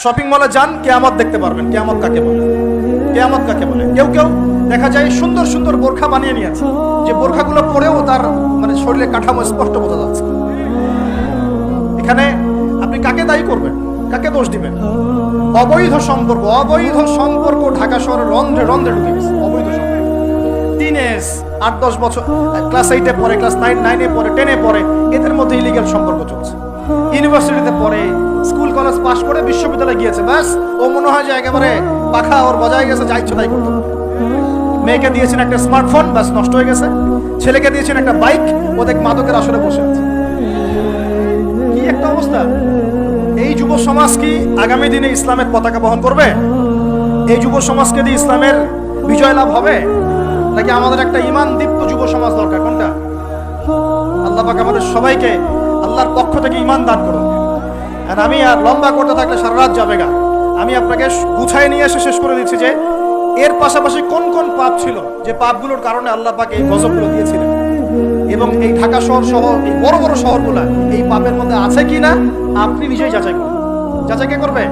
Shopping মলে যান, কেয়ামত দেখতে পারবেন। কেয়ামত কাকে বলে? কেয়ামত কাকে বলে? কেউ কেউ দেখা যায় সুন্দর সুন্দর বোরখা বানিয়ে নিয়েছে। যে বোরখাগুলো পরেও তার মানে শরীরে কাঠামো স্পষ্ট বোঝা যাচ্ছে। এখানে আপনি কাকে দায়ী করবেন? কাকে দোষ দিবেন? অবৈধ সম্পর্ক অবৈধ সম্পর্ক ঢাকা শহরের রন্ধ্রে রন্ধ্রে ঢুকে গেছে। অবৈধ সম্পর্ক। টিনেজ আট, দশ বছর ক্লাস এইটে পরে ক্লাস নাইন নাইনে পরে টেনে পরে এদের মধ্যে ইলিগাল সম্পর্ক চলছে। ইউনিভার্সিটিতে পড়ে, স্কুল, কলেজ পাশ করে বিশ্ববিদ্যালয়ে গিয়েছে। ব্যাস, ও মনে হয় যে একেবারে পাখা ওর বজায় গেছে, যা ইচ্ছে তাই করতে। মেয়েকে দিয়েছেন একটা স্মার্টফোন, ব্যাস, নষ্ট হয়ে গেছে। ছেলেকে দিয়েছেন একটা বাইক ও দেখ মাদকের আসরে বসে আছে। কি একটা অবস্থা। এই যুব সমাজ কি আগামী দিনে ইসলামের পতাকা বহন করবে? এই যুব সমাজকে দিয়ে ইসলামের বিজয় লাভ হবে? নাকি আমাদের একটা ইমান দীপ্ত যুব সমাজ দরকার? কোনটা? আল্লাহ পাক আমাদের সবাইকে আল্লাহর পক্ষ থেকে ইমান দান করুন আর আমি আর লম্বা করতে থাকলে সারা রাত যাবে গা। আমি আপনাকে গুছায় নিয়ে এসে শেষ করে দিচ্ছি যে, এর পাশাপাশি কোন কোন পাপ ছিল যে পাপগুলোর কারণে আল্লাহ পাক এই গজবগুলো দিয়েছিলেন? এবং এই ঢাকা শহর সহ এই বড় বড় শহরগুলা এই পাপের মধ্যে আছে কি না আপনি নিজেই যাচাই করুন। যাচাই কে করবে?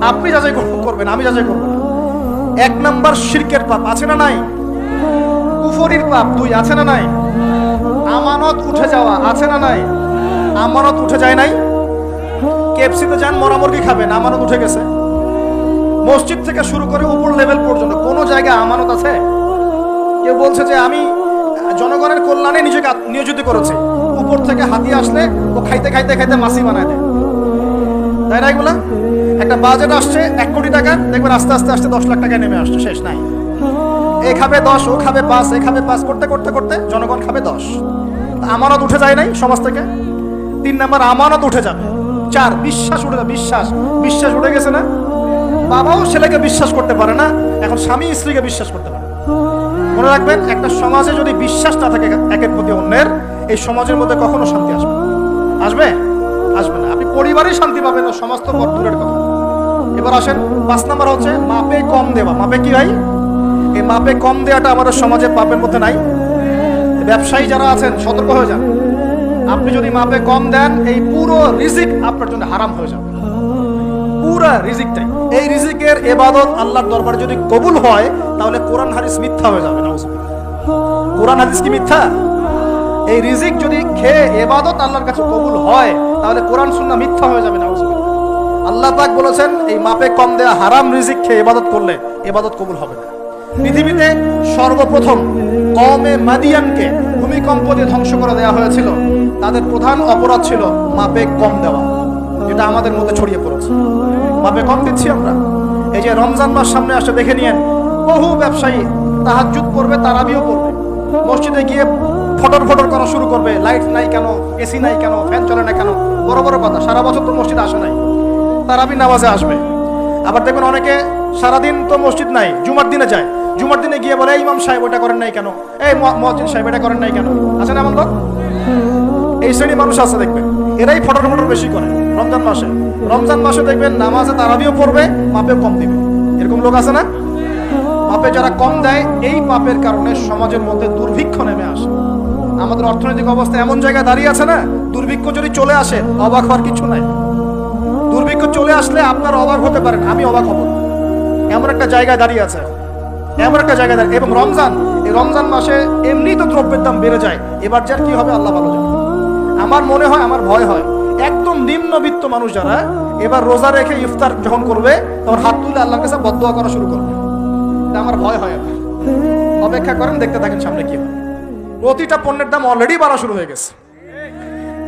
আপনি যাচাই কর- করবেন, আমি যাচাই করব এক নাম্বার শিরকের পাপ আছে না নাই? কুফরির পাপ দুই আছে না নাই? আমানত উঠে যাওয়া আছে না নাই? আমানত উঠে যায় নাই। কেএফসিতে যান মরামুরগি খাবেন, আমানত উঠে গেছে। মসজিদ থেকে শুরু করে উপর লেভেল পর্যন্ত, কোনো জায়গায় আমানত আছে? কেউ বলছে যে আমি জনগণের কল্যাণে নিজেকে নিয়োজিত করেছি। উপর থেকে হাতি আসলে ও খাইতে খাইতে খাইতে মাসি বানায় দেয়। তাই না এগুলা? একটা বাজেট আসছে এক কোটি টাকা, দেখবেন আস্তে আস্তে আস্তে দশ লাখ টাকায় নেমে আসছে, শেষ নাই। এ খাবে দশ, ও খাবে পাঁচ, এ খাবে পাঁচ, করতে করতে করতে জনগণ খাবে দশ। আমানত উঠে যায় নাই সমাজ থেকে? তিন নাম্বার আমানত উঠে যাবে। চার, বিশ্বাস উঠে যাবে, বিশ্বাস। বিশ্বাস উঠে গেছে না? বাবাও ছেলেকে বিশ্বাস করতে পারে না, এখন স্বামী স্ত্রীকে বিশ্বাস করতে পারে মনে রাখবেন, একটা সমাজে যদি বিশ্বাস না থাকে একের প্রতি অন্যের, এই সমাজের মধ্যে কখনো শান্তি আসবে। আসবে? আসবে না। আপনি পরিবারেই শান্তি পাবেন না সমাজ তো কথা। এবার আসেন, পাঁচ নাম্বার হচ্ছে, মাপে কম দেওয়া। মাপে কি ভাই? এই মাপে কম দেওয়াটা আমাদের সমাজে পাপের মধ্যে নাই। ব্যবসায়ী যারা আছেন, সতর্ক হয়ে যান। আপনি যদি মাপে কম দেন, এই পুরো রিজিক আপনার জন্য হারাম হয়ে যাবে। পুরা রিজিকটাই। এই রিজিকের এবাদত আল্লাহর দরবারে যদি কবুল হয়, তাহলে কোরআন হাদিস মিথ্যা হয়ে যাবে নাউজুবিল্লাহ কোরআন হাদিস কি মিথ্যা? এই রিজিক যদি খেয়ে এবাদত আল্লাহর কাছে কবুল হয়, তাহলে কোরআন সুন্নাহ মিথ্যা হয়ে যাবে নাউজুবিল্লাহ আল্লাহ পাক বলেছেন, এই মাপে কম দেয়া হারাম রিজিক খেয়ে এবাদত করলে এবাদত কবুল হবে না। পৃথিবীতে সর্বপ্রথম কমে মাদিয়ানকে ভূমিকম্প দিয়ে ধ্বংস করে দেওয়া হয়েছিল। তাদের প্রধান অপরাধ ছিল মাপে কম দেওয়া, যেটা আমাদের মধ্যে ছড়িয়ে পড়েছে। মাপে কম দিচ্ছি আমরা। এই যে রমজান মাস সামনে আসে, দেখে নিয়েন, বহু ব্যবসায়ী তাহাজ্জুদ পড়বে তারাবিও করবে। মসজিদে গিয়ে ফটর ফটর করা শুরু করবে, লাইট নাই কেন, এসি নাই কেন, ফ্যান চলে না কেন, বড় বড় কথা, সারা বছর তো মসজিদ আসে নাই, তারাবি নামাজে আসবে। আবার দেখবেন অনেকে, সারাদিন তো মসজিদ নাই, জুমার দিনে যায়, জুমার দিনে গিয়ে বলে, "এই ইমাম সাহেব ওটা করেন নাই কেন? এই মহাজিন সাহেব এটা করেন নাই কেন? আছে না এমন লোক? এই শ্রেণি মানুষ আছে, দেখবেন। এরাই ফটর ফটর বেশি করে। রমজান মাসে। রমজান মাসে দেখবেন নামাজে তারাবিও পড়বে, মাপেও কম দিবে। এরকম লোক আছে না? পাপে যারা কম দেয়, এই পাপের কারণে সমাজের মধ্যে দুর্ভিক্ষ নেমে আসে। আমাদের অর্থনৈতিক অবস্থা এমন জায়গায় দাঁড়িয়ে আছে না, দুর্ভিক্ষ যদি চলে আসে, অবাক হওয়ার কিছু নাই। দুর্ভিক্ষ চলে আসলে আপনার অবাক হতে পারেন আমি অবাক হব। এমন একটা জায়গায় দাঁড়িয়ে আছে। এমন একটা জায়গায় দাঁড়িয়ে এবং রমজান, এই রমজান মাসে এমনি তো দ্রব্যের দাম বেড়ে যায়। এবার যার কি হবে, আল্লাহ ভালো জানে। আমার মনে হয়, আমার ভয় হয়। একদম নিম্নবিত্ত মানুষ যারা, এবার রোজা রেখে ইফতার যখন করবে, তখন হাত তুলে আল্লাহর কাছে বদোয়া করা শুরু করবে। আমার ভয় হয় আমার। অপেক্ষা করেন, দেখতে থাকেন সামনে কি হয়। প্রতিটা পণ্যের দাম অলরেডি বাড়া শুরু হয়ে গেছে।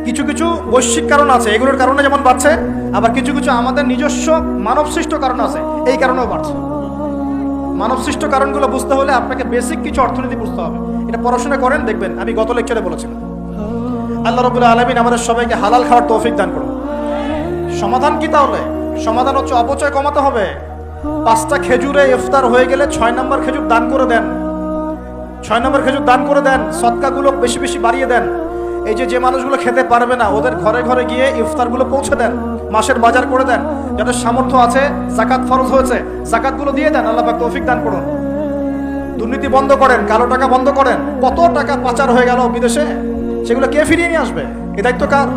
কিছু কিছু বৈশ্বিক কারণ আছে, এগুলোর কারণে যেমন বাড়ছে, আবার কিছু কিছু আমাদের নিজস্ব মানব সৃষ্ট কারণ আছে, এই কারণেও বাড়ছে। মানব সৃষ্ট কারণগুলো বুঝতে হলে আপনাকে বেসিক কিছু অর্থনীতি বুঝতে হবে। এটা পড়াশোনা করেন, দেখবেন, আমি গত লেকচারে বলেছিলাম। আল্লাহ রবুল্লা আলমিন আমাদের সবাইকে হালাল খাওয়ার তৌফিক দান করুন। সমাধান কি তাহলে? সমাধান হচ্ছে অপচয় কমাতে হবে। পাঁচটা খেজুরে ইফতার হয়ে গেলে ছয় নম্বর খেজুর দান করে দেন। ছয় নম্বর খেজুর দান করে দেন, সৎকাগুলো বেশি বেশি বাড়িয়ে দেন। এই যে যে মানুষগুলো খেতে পারবে না, ওদের ঘরে ঘরে গিয়ে ইফতারগুলো পৌঁছে দেন, মাসের বাজার করে দেন। যাদের সামর্থ্য আছে জাকাত ফরজ হয়েছে জাকাতগুলো দিয়ে দেন, আল্লাহ পাক তৌফিক দান করুন। দুর্নীতি বন্ধ করেন, কালো টাকা বন্ধ করেন। কত টাকা পাচার হয়ে গেল বিদেশে? সেগুলো কে ফিরিয়ে নিয়ে আসবে? এ দায়িত্ব কার?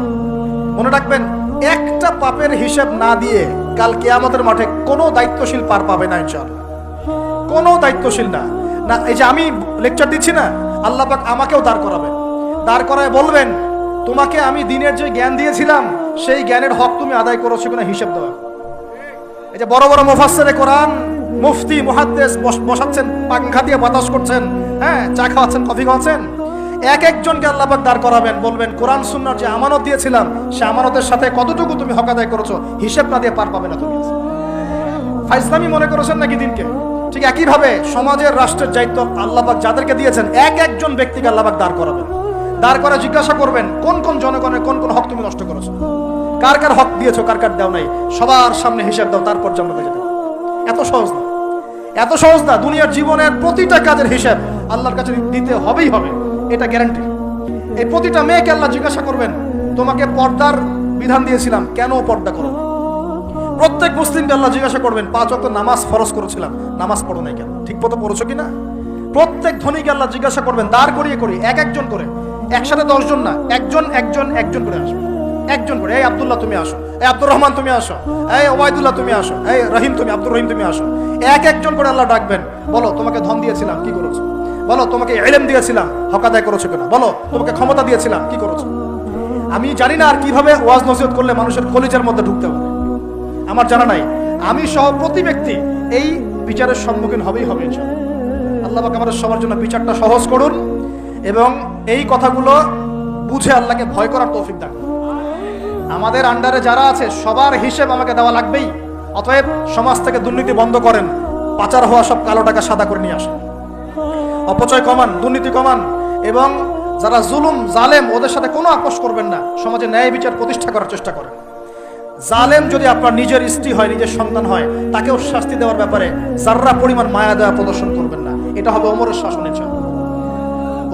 মনে রাখবেন, একটা পাপের হিসাব না দিয়ে কাল কেয়ামতের মাঠে কোনো দায়িত্বশীল পার পাবে না, ইনশাআল্লাহ। কোনো দায়িত্বশীল না। না, এই যে আমি লেকচার দিচ্ছি না, আল্লাহ পাক আমাকেও দাঁড় করাবেন। দাঁড় করায় বলবেন, তোমাকে আমি দিনের যে জ্ঞান দিয়েছিলাম, সেই জ্ঞানের হক তুমি আদায় করেছ কিনা হিসেব দেওয়া এই যে বড় বড় মুফাসসিরে কোরআন, মুফতি, মুহাদ্দিস বস- বসাচ্ছেন পাংখা দিয়ে বাতাস করছেন হ্যাঁ চা খাওয়াচ্ছেন, কফি খাওয়াচ্ছেন এক একজনকে আল্লাহ পাক দাঁড় করাবেন, বলবেন, কোরআন সুন্নাহর যে আমানত দিয়েছিলাম, সে আমানতের সাথে কতটুকু তুমি হক আদায় করেছ, হিসাব না দিয়ে পার পাবে না তুমি। ফাইসলামি মনে করেছেন নাকি দিনকে? ঠিক একইভাবে সমাজের, রাষ্ট্রের দায়িত্ব আল্লাহবাক যাদেরকে দিয়েছেন, এক একজন ব্যক্তিকে আল্লাহবাক দাঁড় করাবেন। দাঁড় করে জিজ্ঞাসা করবেন, কোন কোন জনগণের কোন কোন হক তুমি নষ্ট করেছ? কার কার হক দিয়েছ, কার কার দেও নাই? সবার সামনে হিসাব দাও, তারপর জান্নাতে যেতে। এত সহজ না। এত সহজ না, দুনিয়ার জীবনের প্রতিটা কাজের হিসাব আল্লাহর কাছে দিতে হবেই হবে। এটা গ্যারান্টি এই প্রতিটা মেয়েকে আল্লাহ জিজ্ঞাসা করবেন, তোমাকে পর্দার বিধান দিয়েছিলাম, কেন পর্দা করো? প্রত্যেক মুসলিমকে আল্লাহ জিজ্ঞাসা করবেন, পাঁচ অক্ট নামাজ ফরজ করেছিলাম, নামাজ পড়ো নাই কেন? ঠিক মতো পড়েছো কি না প্রত্যেক ধনীকে আল্লাহ জিজ্ঞাসা করবেন, দাঁড় করিয়ে করি, এক একজন করে, একসাথে দশজন না, একজন একজন একজন করে আসবে। একজন করে, এই আব্দুল্লাহ, তুমি আসো। এই আব্দুর রহমান, তুমি আসো। এই ওবায়দুল্লাহ, তুমি আসো। এই রহিম, তুমি, আব্দুর রহিম, তুমি আসো। এক একজন করে আল্লাহ ডাকবেন, বলো, তোমাকে ধন দিয়েছিলাম, কি করেছ? বলো, তোমাকে এলেম দিয়েছিলাম। হক আদায় করেছ কিনা? বলো, তোমাকে ক্ষমতা দিয়েছিলাম। কি করেছ? আমি জানি না আর কীভাবে ওয়াজ নসিহত করলে মানুষের কলিজার মধ্যে ঢুকতে পারে। আমার জানা নাই। আমি সহ প্রতি ব্যক্তি এই বিচারের সম্মুখীন হবেই হবে আল্লাহ পাক আমাদের সবার জন্য বিচারটা সহজ করুন এবং এই কথাগুলো বুঝে আল্লাহকে ভয় করার তৌফিক দান আমাদের আন্ডারে যারা আছে, সবার হিসেব আমাকে দেওয়া লাগবেই। অতএব সমাজ থেকে দুর্নীতি বন্ধ করেন। পাচার হওয়া সব কালো টাকা সাদা করে নিয়ে আসেন। অপচয় কমান, দুর্নীতি কমান এবং যারা জুলুম, জালেম, ওদের সাথে কোনো আপোষ করবেন না। সমাজে ন্যায় বিচার প্রতিষ্ঠা করার চেষ্টা করেন। জালেম যদি আপনার নিজের স্ত্রী হয়, নিজের সন্তান হয়, তাকেও শাস্তি দেওয়ার ব্যাপারে যার্রা পরিমাণ মায়া দেওয়া প্রদর্শন করবেন না। এটা হবে ওমরের শাসনের জন্য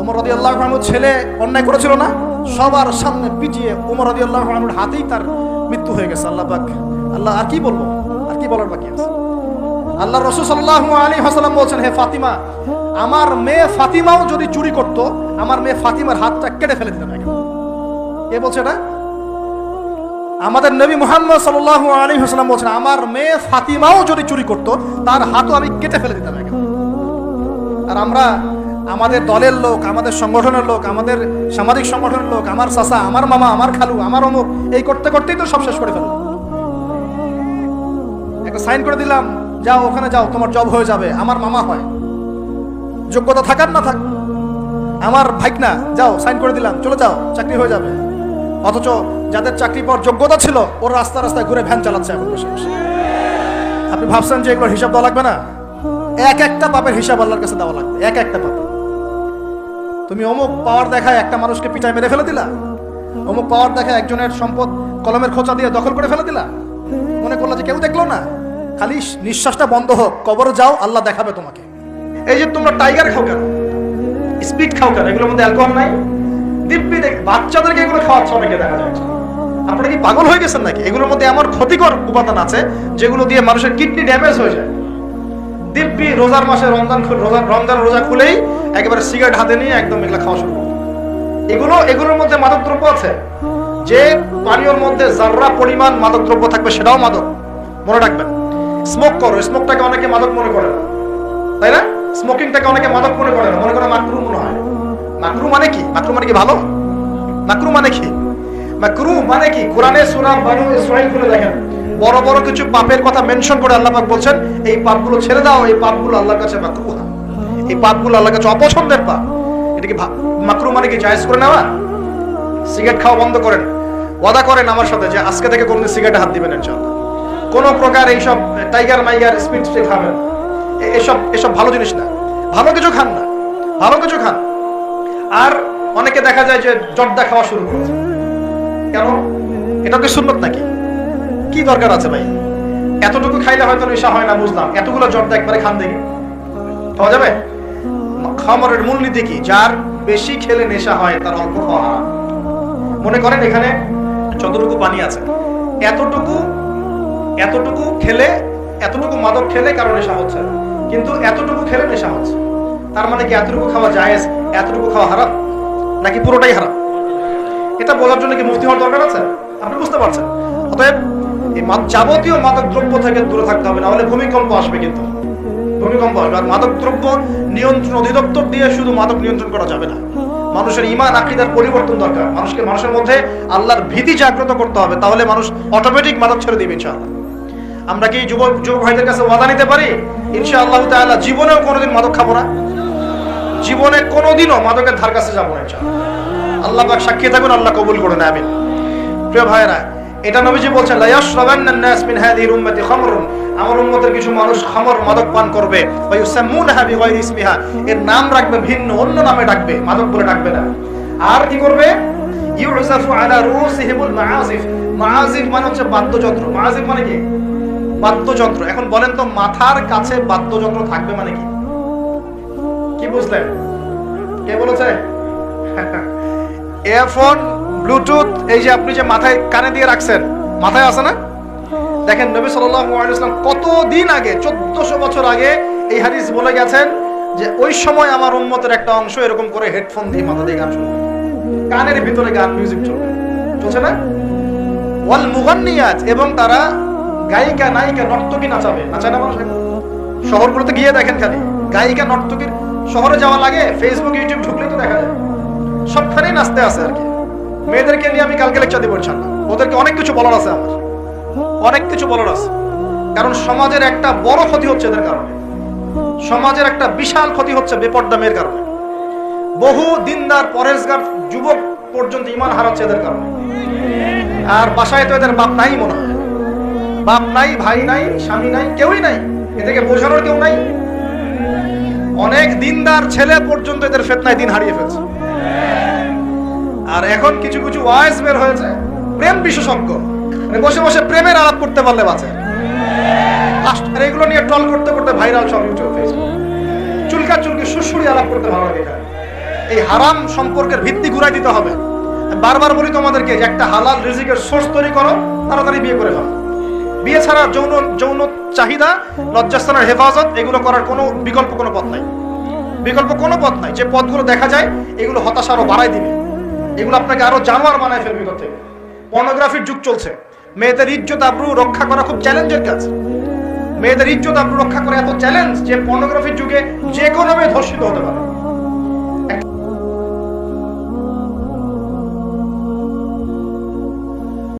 ওমর রদি আল্লাহ ছেলে অন্যায় করেছিল না? সবার সামনে পিটিয়ে ওমর রদি আল্লাহ হাতেই তার মৃত্যু হয়ে গেছে। আল্লাহ পাক, আল্লাহ আর কি বলব? আর কি বলার বাকি আছে? আল্লাহ রসুল সাল্লাহ আলী হাসালাম বলছেন, হে ফাতিমা আমার মেয়ে ফাতিমাও যদি চুরি করত, আমার মেয়ে ফাতিমার হাতটা কেটে ফেলে দিতাম একেবারে। কে বলছে এটা আমাদের নবী মোহাম্মদ সাল্লাহ আলী হাসালাম বলছেন, আমার মেয়ে ফাতিমাও যদি চুরি করত, তার হাতও আমি কেটে ফেলে দিতাম। আর আমরা আমাদের দলের লোক, আমাদের সংগঠনের লোক, আমাদের সামাজিক সংগঠনের লোক, আমার চাচা, আমার মামা, আমার খালু, আমার অমুক, এই করতে করতেই তো সব শেষ করে ফেলো একটা সাইন করে দিলাম, যাও, ওখানে যাও, তোমার জব হয়ে যাবে, আমার মামা হয় যোগ্যতা থাকার না থাক। আমার ভাইক না যাও সাইন করে দিলাম, চলে যাও, চাকরি হয়ে যাবে। অথচ যাদের চাকরি পাওয়ার যোগ্যতা ছিল, ওর রাস্তা রাস্তায় ঘুরে ভ্যান চালাচ্ছে এখন বসে বসে। আপনি ভাবছেন যে এগুলোর হিসাব দেওয়া লাগবে না? এক একটা পাপের হিসাব আল্লাহর কাছে দেওয়া লাগবে, এক একটা পাপ। তুমি অমুক পাওয়ার দেখায় একটা মানুষকে পিটায় মেরে ফেলে দিলা? অমুক পাওয়ার দেখায় একজনের সম্পদ কলমের খোঁচা দিয়ে দখল করে ফেলে দিলা? মনে করল যে কেউ দেখল না? খালি নিঃশ্বাসটা বন্ধ হোক, কবর যাও, আল্লাহ দেখাবে তোমাকে। এই যে তোমরা টাইগার খাও কেন? স্পিড খাও কেন? এগুলোর মধ্যে অ্যালকোহল নাই? দিব্যি দেখ, বাচ্চাদেরকে এগুলো খাওয়াচ্ছে অনেকে দেখা যায় আপনারা কি পাগল হয়ে গেছেন নাকি? এগুলোর মধ্যে এমন ক্ষতিকর উপাদান আছে যেগুলো দিয়ে মানুষের কিডনি ড্যামেজ হয়ে যায়। দিব্যি রোজার মাসে রমজান রমজান রোজা খুলেই একেবারে সিগারেট হাতে নিয়ে একদম এগুলো খাওয়া শুরু এগুলো এগুলোর মধ্যে মাদকদ্রব্য আছে। যে পানীয়র মধ্যে যার্রা পরিমাণ মাদকদ্রব্য থাকবে সেটাও মাদক। মনে রাখবেন। স্মোক করো। স্মোকটাকে অনেকে মাদক মনে করে না। তাই না? স্মোকিংটাকে অনেকে মাদক মনে করে না। মনে করে মাকরু মনে হয়। মাকরু মানে কি? মাকরু মানে কি ভালো? মাকরু মানে কি? মাকরু মানে কি? কোরআনে সূরা বানু ইসরাইল খুলে দেখেন। বড় বড় কিছু পাপের কথা মেনশন করে আল্লাহ পাক বলছেন, এই পাপগুলো ছেড়ে দাও, এই পাপগুলো আল্লাহর কাছে মাকরু এই পাপগুলো আল্লাহর কাছে অপছন্দের পাপ। এটা কি মাকরু মানে কি জায়েজ করে নেওয়া? সিগারেট খাওয়া বন্ধ করেন। ওয়াদা করেন আমার সাথে যে আজকে থেকে কোনদিন সিগারেটে হাত দিবেন ইনশাআল্লাহ। কোনো প্রকার এইসব টাইগার মাইগার স্পিড খাবেন না। এসব এসব ভালো জিনিস না। ভালো কিছু খান না। ভালো কিছু খান। আর অনেকে দেখা যায় যে জর্দা খাওয়া শুরু করেছে। কেন? এটা কি সুন্নত নাকি? কি দরকার আছে ভাই? এতটুকু খাইলে হয়তো নেশা হয় না, বুঝলাম। এতগুলো জর্দা একবারে খান দেখি। খাওয়া যাবে? খামারের মূলনীতি কি? যার বেশি খেলে নেশা হয়, তার অল্প খাওয়া মনে করেন এখানে যতটুকু পানি আছে, এতটুকু এতটুকু খেলে এতটুকু মাদক খেলে কারও নেশা হচ্ছে কিন্তু এতটুকু খেলে নেশা হচ্ছে। তার মানে কি এতটুকু খাওয়া জায়েজ, এতটুকু খাওয়া হারাম? নাকি পুরোটাই হারাম? এটা বলার জন্য কি মুফতি হওয়ার দরকার আছে? আপনি বুঝতে পারছেন। অতএব এই যাবতীয় মাদক দ্রব্য থেকে দূরে থাকতে হবে না হলে ভূমিকম্প আসবে কিন্তু। ভূমিকম্প আসবে। আর মাদক দ্রব্য নিয়ন্ত্রণ অধিদপ্তর দিয়ে শুধু মাদক নিয়ন্ত্রণ করা যাবে না। মানুষের ইমান আকিদার পরিবর্তন দরকার। মানুষকে, মানুষের মধ্যে আল্লাহর ভীতি জাগ্রত করতে হবে। তাহলে মানুষ অটোমেটিক মাদক ছেড়ে দিবে ইনশাআল্লাহ। আমরা কি যুবক যুবক ভাইদের কাছে ওয়াদা নিতে পারি? ইনশাআল্লাহ তাআলা জীবনেও কোনোদিন মাদক খাব না। জীবনে কোনোদিনও মাদকের ধার কাছে যাব না আল্লাহ পাক সাক্ষী থাকুন, আল্লাহ কবুল করুন, আমিন। প্রিয় ভাইরা এটা নবীজি বলছেন লা ইয়াশরাবান্না নাস মিন হাদিহিল উম্মতি খামরুন। আমার উম্মতের কিছু মানুষ খামর মাদক পান করবে। ওয়া ইউসাম্মুনাহা বিগাইরি ইসমিহা। এর নাম রাখবে ভিন্ন, অন্য নামে ডাকবে, মাদক বলে ডাকবে না। আর কি করবে? ইউজাফু আলা রুসিহিমুল মাআজিফ মাআজিফ মানে হচ্ছে বাদ্যযন্ত্র। মাআজিফ মানে কি? বাদ্যযন্ত্র। এখন বলেন তো, মাথার কাছে বাদ্যযন্ত্র থাকবে মানে কি? কি বুঝলেন? কে বলেছে? এয়ারফোন, ব্লুটুথ, এই যে আপনি যে মাথায় কানে দিয়ে রাখছেন, মাথায় আছে না? দেখেন, নবী সাল্লাম কত দিন আগে, চোদ্দশো বছর আগে এই হাদিস বলে গেছেন যে, ওই সময় আমার উন্মতের একটা অংশ এরকম করে হেডফোন দিয়ে মাথা দিয়ে গান শুনবে কানের ভিতরে গান, মিউজিক চলবে চলছে না? ওয়াল মুগান্নিয়াত, এবং তারা গায়িকা, নায়িকা, নর্তকী নাচাবে, নাচায় না মানুষ? শহরগুলোতে গিয়ে দেখেন খালি। গায়িকা, নর্তকীর শহরে যাওয়া লাগে ফেসবুক ইউটিউব ঢুকলে তো দেখা যায়। সবখানেই নাচতে আছে আর কি। মেয়েদেরকে নিয়ে আমি কালকে লেকচার দিব ইনশাল্লাহ ওদেরকে অনেক কিছু বলার আছে আমার। অনেক কিছু বলার আছে। কারণ সমাজের একটা বড় ক্ষতি হচ্ছে এদের কারণে। সমাজের একটা বিশাল ক্ষতি হচ্ছে বেপর্দা মেয়ের কারণে। বহু দিনদার পরেশগার যুবক পর্যন্ত ইমান হারাচ্ছে এদের কারণে। আর বাসায় তো এদের বাপ নাই মনে হয়। বাপ নাই, ভাই নাই, স্বামী নাই, কেউই নাই। এদেরকে বোঝানোর কেউ নাই। অনেক দিনদার ছেলে পর্যন্ত এদের ফেতনায় দিন হারিয়ে ফেলছে। আর এখন কিছু কিছু ওয়াইস বের হয়েছে, প্রেম বিশেষজ্ঞ। মানে বসে বসে প্রেমের আলাপ করতে পারলে বাঁচে। এগুলো নিয়ে ট্রল করতে করতে ভাইরাল সব ইউটিউব চুলকা চুলকি আলাপ করতে ভালো লাগে এই হারাম সম্পর্কের ভিত্তি ঘুরাই দিতে হবে। বারবার বলি তোমাদেরকে একটা হালাল রিজিকের সোর্স তৈরি করো, তাড়াতাড়ি বিয়ে করে ফেলো। বিয়ে ছাড়া যৌন যৌন চাহিদা, লজ্জাস্থানের হেফাজত, এগুলো করার কোনো বিকল্প কোনো পথ নাই। বিকল্প কোনো পথ নাই। যে পথগুলো দেখা যায়, এগুলো হতাশা আরও বাড়াই দিবে। এগুলো আপনাকে আরও জানোয়ার বানায় ফেলবে থেকে। পর্নোগ্রাফির যুগ চলছে। মেয়েদের ইজ্জত, আব্রু রক্ষা করা খুব চ্যালেঞ্জের কাজ। মেয়েদের ইজ্জত, আব্রু রক্ষা করা এত চ্যালেঞ্জ যে পর্নোগ্রাফির যুগে যে কোনো মেয়ে ধর্ষিত হতে পারে।